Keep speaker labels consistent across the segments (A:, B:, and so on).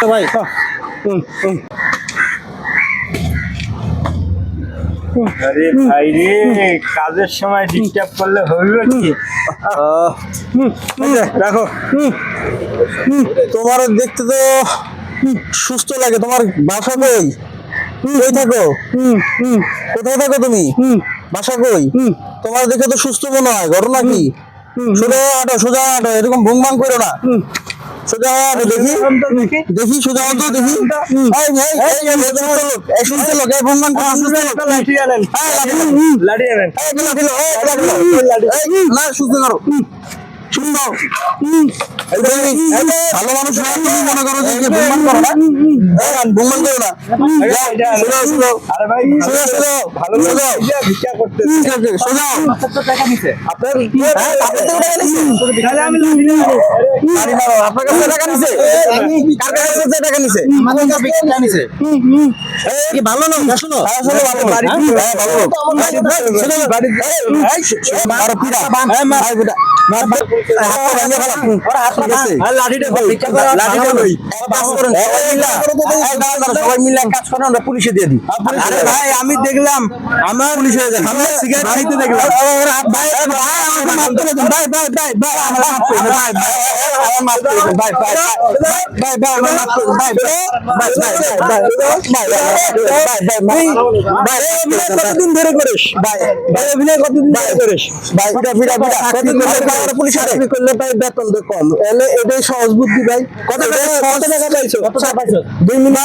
A: তো ভাই
B: আরে ভাই রে কাজের সময় ডিস্টার্ব করলে হইল কি?
C: রাখো। তোমার দেখতে তো সুস্থ লাগে। তোমার বাসা কই? কই থাকো? হুম হুম। কোথায় থাকো তুমি? হুম। বাসা কই? হুম। তোমার দেখে তো সুস্থ মনে হয় ঘটনা কি? সোজা হাঁটো সোজা হাঁটো এরকম ভুং ভাং করো না। সোজা দেখি দেখি সোজা হাঁটো দেখি এই, এই, এই, লোক, এই সুস্থ লোক, সুস্থ লোক।
B: লাঠি আনেন
C: লাঠি নাও,
B: লাঠি আনেন
C: লাঠি এই, না, সুস্থ করো। ভালো মানুষ না, তুমি মনে করো যে যে করো না। করো না।
B: ভালো আপনার
C: হ্যাঁ, কি ভালো হ্যাঁ। হ্যাঁ, পুলিশে দিয়ে দিই। আরে ভাই, আমি দেখলাম আমার পুলিশে সিগারেট খাইতে দেখলাম ভাই ভাই আমাকে মাফ করে দেন ভাই ভাই ভাই ভাই আমার মাফ করে দেন ভাই ভাই আমার মাফ করে দেন ভাই ভাই ভাই ভাই আমার মাফ করে দেন ভাই ভাই ভাই ভাই ভাই ভাই ভাই কতদিন ধরে করিস ভাই ভাই অভিনয় কতদিন ধরে করিস ভাই ফিরা ফিরা কতদিন ধরে পুলিশে চাকরি করলে ভাই বেতন তো কম। এলে এটাই সহজ বুদ্ধি ভাই। কত টাকা পাইছো? দুই মিনিট।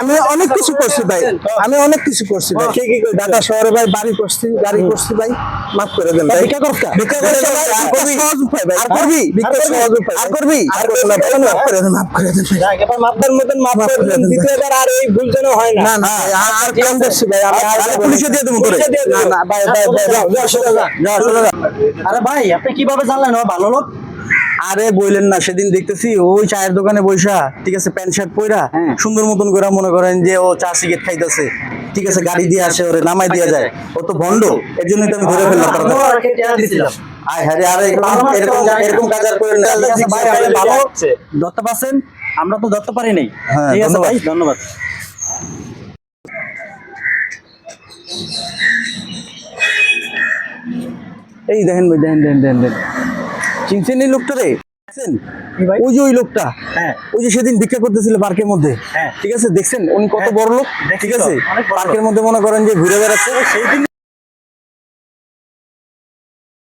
C: আমি অনেক কিছু করছি ভাই। আমি অনেক কিছু করছি ভাই। কি কি ঢাকা শহরে ভাই বাড়ি করছি গাড়ি করছি ভাই। মাফ করে দেন ভাই। ভিক্ষা করছ ভিক্ষা করছ আর করবি? সহজ উপায় ভাই। আর করবি? ভিক্ষা সহজ উপায় আর করবি? আর করবি না ভাই মাফ করে দেন মাফ করে দেন
B: এবার মাপের মতন
C: মাফ
B: করে
C: করে
B: দেন।
C: দেন।
B: দ্বিতীয়বার আর এই ভুল যেন হয় না।
C: না না আর- আর কেমন ভাই আমি আর পুলিশে দিয়ে দেবো করে। না না ভাই ভাই ভাই যাও যাও
A: আরে ভাই আপনি কীভাবে জানলেন ও ভালো লোক।
C: আরে বইলেন না সেদিন দেখতেছি ওই চায়ের দোকানে বইসা ঠিক আছে প্যান্ট শার্ট পইরা
A: হ্যাঁ।
C: সুন্দর মতন করে মনে করেন যে ও চা সিগারেট খাইতেছে। ঠিক আছে গাড়ি দিয়ে আসে ওরে নামাই দিয়ে যায়। ও তো ভন্ড এর জন্যই তো আমি ধরে ফেললাম আয় হারে আরে এরকম এরকম কাজ আর করেন না।
A: ঠিক আছে ভাই আপনি ভালো?
B: যাচ্ছে।
A: ধরতে পারছেন? আমরা তো ধরতে পারি নাই।
C: হ্যাঁ,
A: ঠিক আছে ভাই। ধন্যবাদ।
C: এই দেখেন ভাই দেখেন দেখেন দেখেন দেখেন। চিনছেন এই লোকটা রে? দেখছেন? ওই যে ওই লোকটা।
A: হ্যাঁ।
C: ওই যে সেদিন ভিক্ষা করতেছিল পার্কের মধ্যে।
A: হ্যাঁ।
C: ঠিক আছে? দেখছেন? উনি কত
A: হ্যাঁ,
C: বড় লোক ঠিক আছে? পার্কের মধ্যে মনে করেন যে ঘুরে বেড়াচ্ছে।
A: সেই দিন